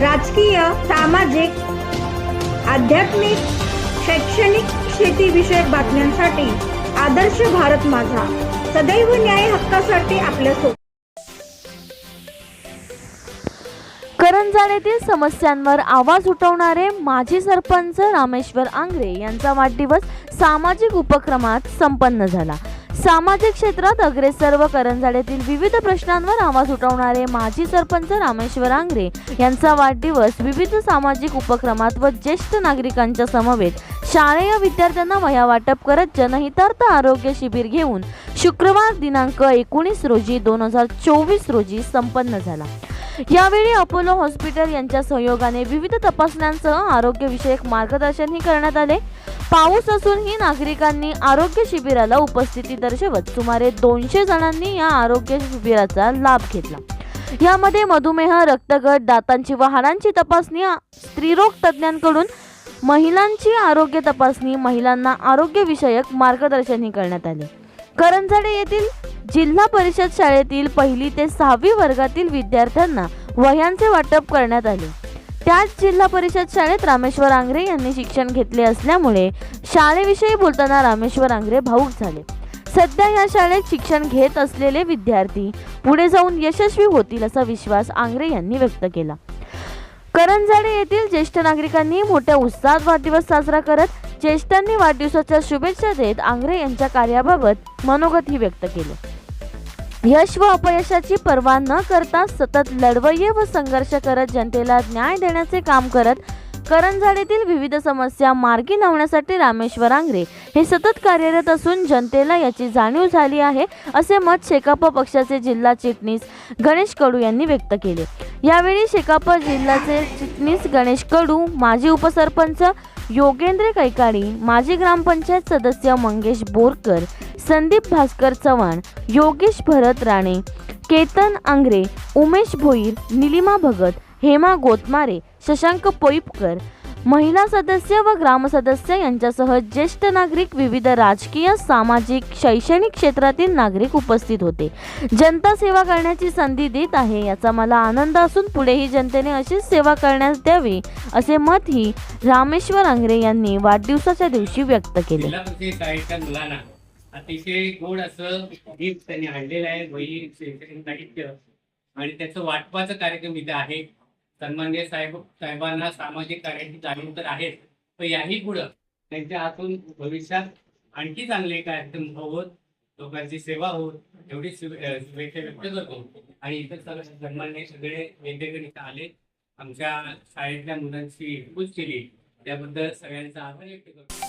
राजकीय सामाजिक आध्यात्मिक शैक्षणिक शेतीविषयक बातम्यांसाठी आदर्श भारत माझा. सदैव न्याय हक्कासाठी आपल्यासोबत करंजाळेतील समस्यांवर आवाज उठवणारे माजी सरपंच रामेश्वर आंग्रे यांचा वाढदिवस सामाजिक उपक्रमात संपन्न झाला. सामाजिक क्षेत्रात अग्रेसर व करंजाड्यातील विविध प्रश्नांवर आवाज उठवणारे माजी सरपंच रामेश्वर आंग्रे यांचा वाढदिवस विविध सामाजिक उपक्रमात व ज्येष्ठ नागरिकांच्या समवेत शालेय विद्यार्थ्यांना वया वाटप करत जनहितार्थ आरोग्य शिबिर घेऊन शुक्रवार दिनांक एकोणीस रोजी दोन हजार चोवीस रोजी संपन्न झाला. यावेळी अपोलो हॉस्पिटल यांच्या सहयोगाने विविध तपासण्यांसह आरोग्यविषयक मार्गदर्शनही करण्यात आले. पाऊस असूनही नागरिकांनी आरोग्य शिबिराला उपस्थिती दर्शवत सुमारे दोनशे जणांनी या आरोग्य शिबिराचा लाभ घेतला. यामध्ये मधुमेह रक्तगट दातांची व हाडांची तपासणी स्त्रीरोग तज्ज्ञांकडून महिलांची आरोग्य तपासणी महिलांना आरोग्यविषयक मार्गदर्शनही करण्यात आले. करंजाडे येथील जिल्हा परिषद शाळेतील पहिली ते सहावी वर्गातील विद्यार्थ्यांना वह्यांचे वाटप करण्यात आले. त्याच जिल्हा परिषद शाळेत रामेश्वर आंग्रे यांनी शिक्षण घेतले असल्यामुळे शाळेविषयी बोलताना रामेश्वर आंग्रे भाऊक झाले. सध्या या शाळेत शिक्षण घेत असलेले विद्यार्थी पुढे जाऊन यशस्वी होतील असा विश्वास आंग्रे यांनी व्यक्त केला. करंजाडे येथील ज्येष्ठ नागरिकांनी मोठ्या उत्साहात वाढदिवस साजरा करत ज्येष्ठांनी वाढदिवसाच्या शुभेच्छा देत आंग्रे यांच्या कार्याबाबत मनोगतही व्यक्त केले. यश व अपयशाची पर्वा न करता सतत लढवये व संघर्ष करत जनतेला न्याय देण्याचे काम करत करंजाडेतील विविध समस्या मार्गी लावण्यासाठी रामेश्वर आंग्रे हे सतत कार्यरत असून जनतेला याची जाणीव झाली आहे असे मत शेकाप पक्षाचे जिल्हा चिटणीस गणेश कडू यांनी व्यक्त केले. यावेळी शेकाप जिल्ह्याचे चिटणीस गणेश कडू माजी उपसरपंच योगेंद्र कैकाडी माजी ग्रामपंचायत सदस्य मंगेश बोरकर संदीप भास्कर चव्हाण योगेश भरत राणे केतन आंग्रे उमेश भोईर निलिमा भगत हेमा गोतमारे शशांक पोईपकर महिला सदस्य व ग्रामसदस्य यांच्यासह ज्येष्ठ नागरिक विविध राजकीय सामाजिक शैक्षणिक क्षेत्रातील नागरिक उपस्थित होते. जनता सेवा करण्याची संधी देत आहे याचा मला आनंद असून पुढेही जनतेने अशीच सेवा करण्यास द्यावी असे मतही रामेश्वर आंग्रे यांनी वाढदिवसाच्या दिवशी व्यक्त केले. अतिशय गोड असं गिफ्ट त्यांनी आणलेलं आहे वही साहित्य आणि त्याचं वाटपाचं कार्यक्रम इथे आहे. सन्मान्य साहेब साहेबांना सामाजिक कार्याची जाणीव तर आहेच पण याही पुढं त्यांच्या हातून भविष्यात आणखी चांगले कार्यक्रम होत लोकांची सेवा होत एवढी शुभेच्छा व्यक्त करतो. आणि इतर सर्व सन्मान्य सगळे वेगवेगळे इथं आले. आमच्या शाळेतल्या मुलांची खुश केली. त्याबद्दल सगळ्यांचा आभार व्यक्त करतो.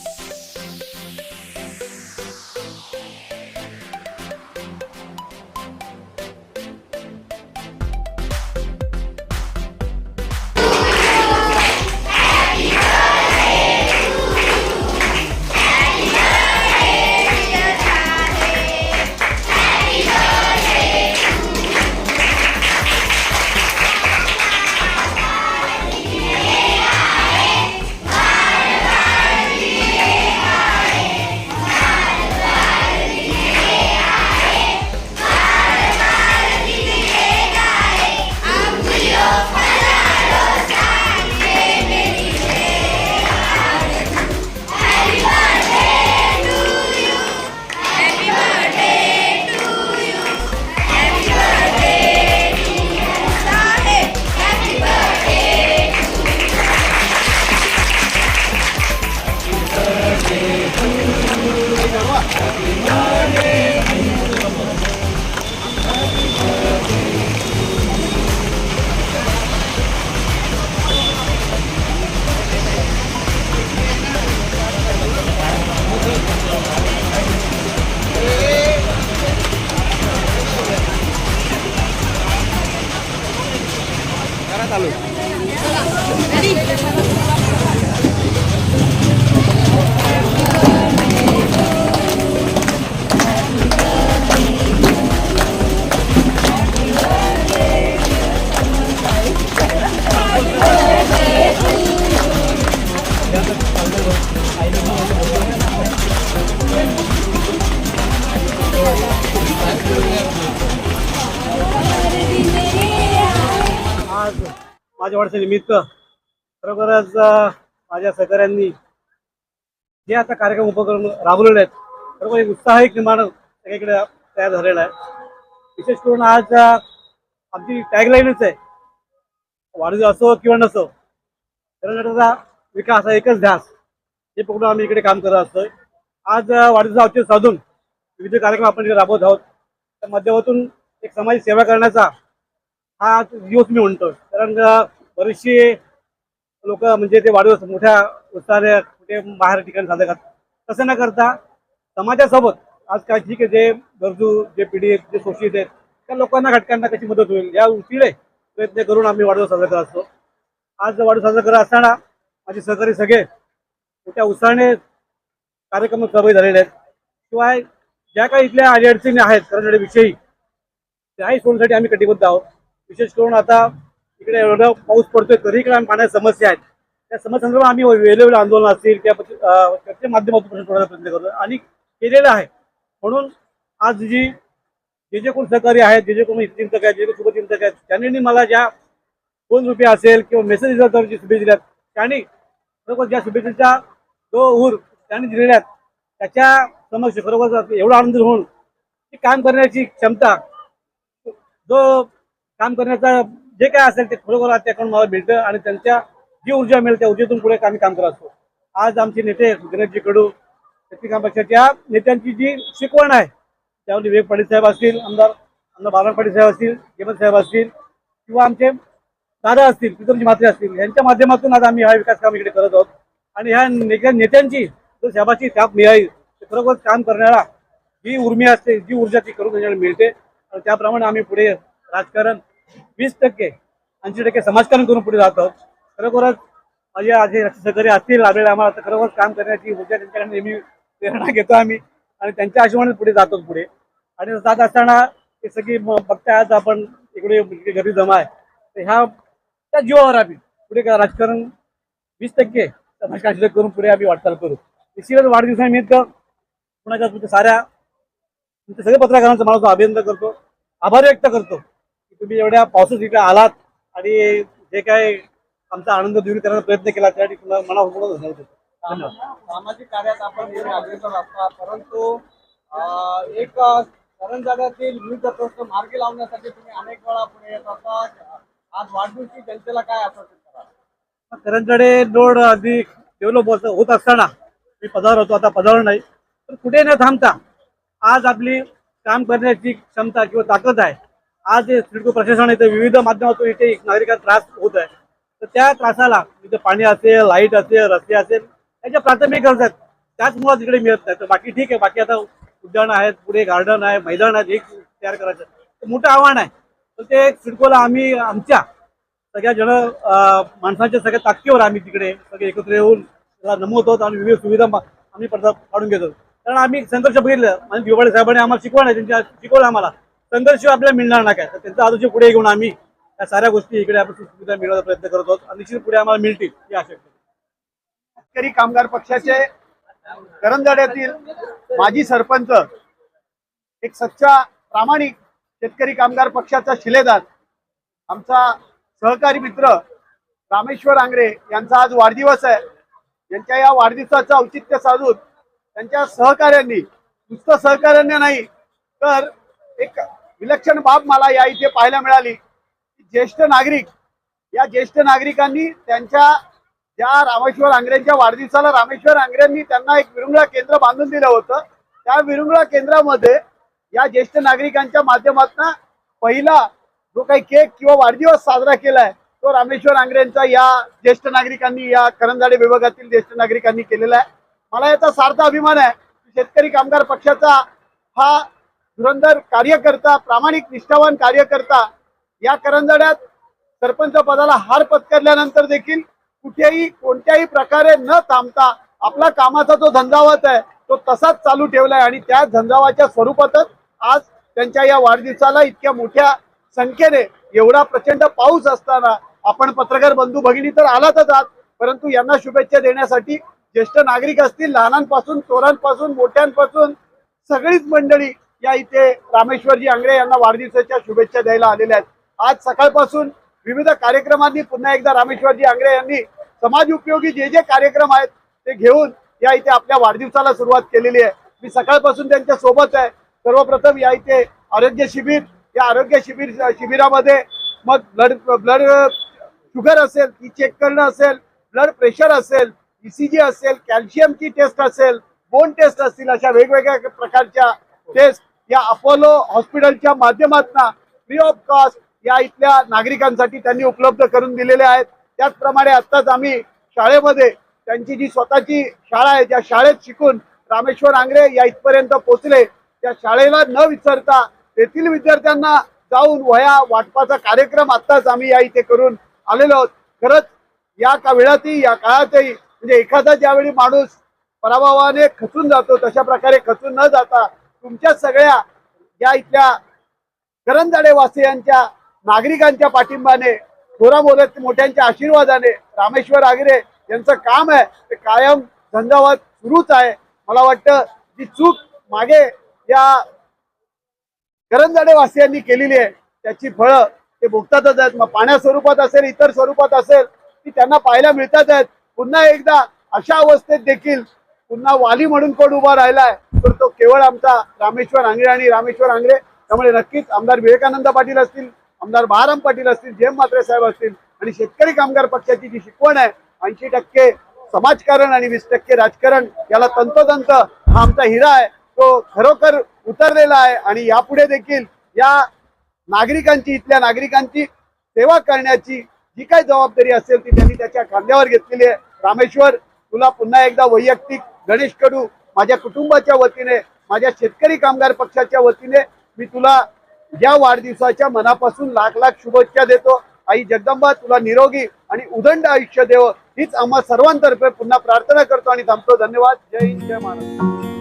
माझ्या वाढण्यानिमित्त खरोखरच माझ्या सहकाऱ्यांनी जे आता कार्यक्रम उपक्रम राबवलेले आहेत खरोखर एक उत्साह एक निर्माण सगळीकडे तयार झालेला आहे. विशेष करून आज आमची टॅगलाईनच आहे वाढदिवस असो किंवा नसो कर्नाटकाचा विकास हा एकच ध्यास हे पकडून आम्ही इकडे काम करत असतोय. आज वाढदिवसा औचित्य साधून विविध कार्यक्रम आपण इकडे राबवत आहोत. त्या माध्यमातून एक समाज सेवा करण्याचा हा दिवस मी म्हणतो कारण बरेचसे लोक म्हणजे ते वाढदिवस मोठ्या उत्साहाने कुठे बाहेर ठिकाणी साजरे करतात. तसं न करता समाजासोबत आज काय ठीक आहे जे गरजू जे पीडित जे शोषित आहेत त्या लोकांना घटकांना कशी मदत होईल या उशीरे प्रयत्न करून आम्ही वाढदिवस साजरा करत असतो. आज वाढदिवस साजरा करत असताना माझे सहकारी सगळे मोठ्या उत्साहाने कार्यक्रम सहभागी झालेले आहेत. शिवाय ज्या काही इथल्या अडीअडचणी आहेत करण्याविषयी त्याही सोडण्यासाठी आम्ही कटिबद्ध आहोत. विशेष करून आता इकडे एवढा पाऊस पडतोय तरी इकडे आम्ही पाण्याच्या समस्या आहेत. त्या समस्यांसंदर्भात आम्ही वेगवेगळे आंदोलन असतील त्या अं, त्याच्या माध्यमातून प्रश्न सोडवायचा प्रयत्न करतो आणि केलेलं आहे. म्हणून आज जी जे जे कोण सहकारी आहेत जे जे कोण चिंतक आहेत जे जे शुभचिंतक आहेत त्यांनी मला ज्या दोन रुपये असेल किंवा मेसेज दिला तर जी शुभेच्छा दिल्यात त्यांनी खरोखर ज्या शुभेच्छेचा जो ऊर त्यांनी दिलेल्या आहेत त्याच्या समक्ष खरोखर एवढा आनंद होऊन की काम करण्याची क्षमता जो काम करण्याचा जे काय असेल ते खरोखर त्याकडून मला मिळतं आणि त्यांच्या जी ऊर्जा मिळेल त्या ऊर्जेतून पुढे आम्ही काम करत असतो. आज आमचे नेते गणेशजी कडू शक्तिकांत पक्षाच्या नेत्यांची जी शिकवण आहे त्यामध्ये विवेक पाटील साहेब असतील आमदार आमदार बाबा पाटील साहेब असतील हेमंत साहेब असतील किंवा आमचे दादा असतील पितरजी म्हात्रे असतील यांच्या माध्यमातून आज आम्ही हा विकास काम इकडे करत आहोत. आणि ह्या नेत्या नेत्यांची जर साहेबाची थाप मिळाली तर खरोखर काम करण्याला जी उर्मी असते जी ऊर्जा ती करून त्याच्याकडे मिळते. आणि त्याप्रमाणे आम्ही पुढे राजकारण वीस टक्के ऐंशी टक्के समाजकारण करून पुढे जात आहोत. खरोखरच माझे आधी सहकारी असतील लाभलेले आम्हाला तर खरोखर काम करण्याची ऊर्जा त्यांच्याकडे नेहमी प्रेरणा घेतो आम्ही आणि त्यांच्या आशीर्वादाने पुढे जातो पुढे. आणि जात असताना हे सगळी बघताय आज आपण इकडे घरी जमा आहे. तर ह्या त्या जीवावर आम्ही पुढे राजकारण वीस टक्के समाजकारण करून पुढे आम्ही वाटचाल करू. निश्चितच वाढदिवसानिमित्त पुण्याच्या तुमच्या साऱ्या तुमच्या सगळ्या पत्रकारांचं मला अभिनंदन करतो. आभार व्यक्त करतो. तुम्ही एवढ्या पावसात इकडे आलात आणि जे काय आमचा आनंद दूर करण्याचा प्रयत्न केला त्यासाठी तुम्हाला देतो धन्यवाद. सामाजिक कार्यात आपण परंतु एक अं, करंजाड्यातील विविध प्रश्न मार्गी लावण्यासाठी तुम्ही अनेक वेळा पुढे येत असता आज वाढदिवशी जनतेला काय आश्वासित करा करंजडे रोड अगदी डेव्हलप होत होत असताना मी पदावर होतो आता पदावर नाही. तर कुठे न थांबता आज आपली काम करण्याची क्षमता किंवा ताकद आहे आज सिडको प्रशासन इथे विविध माध्यमातून इथे नागरिकांना त्रास होत आहे. तर त्या त्रासाला इथे पाणी असेल लाइट असेल रस्ते असेल त्याच्या प्राथमिक गरज आहेत त्याच मुळात तिकडे मिळत नाही. तर बाकी ठीक आहे बाकी आता उद्यान आहेत पुढे गार्डन आहे मैदान आहेत हे तयार करायचं तर मोठं आव्हान आहे. तर ते सिडकोला आम्ही आमच्या सगळ्या जण माणसांच्या सगळ्या ताकदीवर आम्ही तिकडे सगळे एकत्र येऊन त्याला नमवतो आणि विविध सुविधा आम्ही पडदा काढून घेतो. कारण आम्ही संघर्ष बघितलं. आणि दिवाळी साहेबांनी आम्हाला शिकवण आहे त्यांच्या शिकवलं आम्हाला. संघर्ष आपल्याला मिळणार नाही काय? तर त्यांचा आदर्श पुढे घेऊन आम्ही या साऱ्या गोष्टी इकडे आपण सुविधा मिळवण्याचा प्रयत्न करत आहोत. आणि निश्चित पुढे आम्हाला मिळतील ही आशा करतो. शेतकरी कामगार पक्षाचे करंजाड्यातील माजी सरपंच एक सच्चा प्रामाणिक शेतकरी कामगार पक्षाचा शिलेदार आमचा सहकारी मित्र रामेश्वर आंग्रे यांचा आज वाढदिवस आहे. यांच्या या वाढदिवसाचं औचित्य साधून त्यांच्या सहकाऱ्यांनी नुसतं सहकार्याने नाही तर एक विलक्षण बाब मला या इथे पाहायला मिळाली. की ज्येष्ठ नागरिक या ज्येष्ठ नागरिकांनी त्यांच्या ज्या रामेश्वर आंग्रेंच्या वाढदिवसाला रामेश्वर आंग्रेंनी त्यांना एक विरुंगळा केंद्र बांधून दिलं होतं त्या विरुंगळा केंद्रामध्ये या ज्येष्ठ नागरिकांच्या माध्यमातून पहिला जो काही केक किंवा वाढदिवस साजरा केलाय तो रामेश्वर आंग्रेंचा या ज्येष्ठ नागरिकांनी या करंजाडे विभागातील ज्येष्ठ नागरिकांनी केलेला आहे. मला याचा सार्थ अभिमान आहे शेतकरी कामगार पक्षाचा हा धुरंधर कार्यकर्ता प्रामाणिक निष्ठावान कार्यकर्ता या करंजाड्यात सरपंच पदाला हार पत्करल्यानंतर देखील कुठेही कोणत्याही प्रकारे न थांबता आपला कामाचा जो झंझावात आहे तो तसाच चालू ठेवलाय आणि त्या झंझावाच्या स्वरूपातच आज त्यांच्या या वाढदिवसाला इतक्या मोठ्या संख्येने एवढा प्रचंड पाऊस असताना आपण पत्रकार बंधू भगिनी तर आलातच आहात परंतु यांना शुभेच्छा देण्यासाठी ज्येष्ठ नागरिक असतील लहानांपासून चोरांपासून मोठ्यांपासून सगळीच मंडळी या इथे रामेश्वरजी आंगळे यांना वाढदिवसाच्या शुभेच्छा द्यायला आलेल्या आहेत. आज सकाळपासून विविध कार्यक्रमांनी पुन्हा एकदा रामेश्वरजी आंगळे यांनी समाज उपयोगी जे जे कार्यक्रम आहेत ते घेऊन या इथे आपल्या वाढदिवसाला सुरुवात केलेली आहे. मी सकाळपासून त्यांच्यासोबत आहे. सर्वप्रथम या इथे आरोग्य शिबिर या आरोग्य शिबिर शिबिरामध्ये मग ब्लड ब्लड शुगर असेल ती चेक करणं असेल ब्लड प्रेशर असेल ईसीजी असेल कॅल्शियमची टेस्ट असेल बोन टेस्ट असतील अशा वेगवेगळ्या प्रकारच्या टेस्ट या अपोलो हॉस्पिटलच्या माध्यमातून फ्री ऑफ कॉस्ट या इथल्या नागरिकांसाठी त्यांनी उपलब्ध करून दिलेले आहेत. त्याचप्रमाणे आत्ताच आम्ही शाळेमध्ये त्यांची जी स्वतःची शाळा आहे त्या शाळेत शिकून रामेश्वर आंग्रे या इथपर्यंत पोहोचले त्या शाळेला न विसरता तेथील विद्यार्थ्यांना जाऊन वया वाटपाचा कार्यक्रम आत्ताच आम्ही या इथे करून आलेलो आहोत. खरंच या का वेळातही या काळातही म्हणजे एखादा ज्यावेळी माणूस पराभवाने खचून जातो तशा प्रकारे खचून न जाता तुमच्या सगळ्या या इथल्या करंजाडे वासियांच्या नागरिकांच्या पाठिंबाने थोरा मोठ्यांच्या आशीर्वादाने रामेश्वर आगरे यांचं काम आहे ते कायम धंदावाद सुरूच आहे. मला वाटतं जी चूक मागे या करंजाडे वासियांनी केलेली आहे त्याची फळं ते भोगतातच आहेत. मग पाण्या स्वरूपात असेल इतर स्वरूपात असेल ती त्यांना पाहायला मिळतात आहेत. पुन्हा एकदा अशा अवस्थेत देखील पुन्हा वाली म्हणून कोण उभा राहिलाय तर तो केवळ आमचा रामेश्वर आंग्रे आणि रामेश्वर आंगळे त्यामुळे नक्कीच आमदार विवेकानंद पाटील असतील आमदार बाराम पाटील असतील जेम मात्रे साहेब असतील आणि शेतकरी कामगार पक्षाची जी शिकवण आहे ऐंशी टक्के समाजकारण आणि वीस टक्के राजकारण याला तंतोतंत हा आमचा हिरा आहे. तो खरोखर उतरलेला आहे आणि यापुढे देखील या नागरिकांची इथल्या नागरिकांची सेवा करण्याची जी काही जबाबदारी असेल ती त्यांनी त्याच्या खांद्यावर घेतलेली आहे. रामेश्वर तुला पुन्हा एकदा वैयक्तिक गणेश कडू माझ्या कुटुंबाच्या वतीने माझ्या शेतकरी कामगार पक्षाच्या वतीने मी तुला या वाढदिवसाच्या मनापासून लाख लाख शुभेच्छा देतो. आई जगदंबा तुला निरोगी आणि उदंड आयुष्य देव. हीच आम्हा सर्वांतर्फे पुन्हा प्रार्थना करतो आणि थांबतो. धन्यवाद. जय हिंद जय महाराष्ट्र.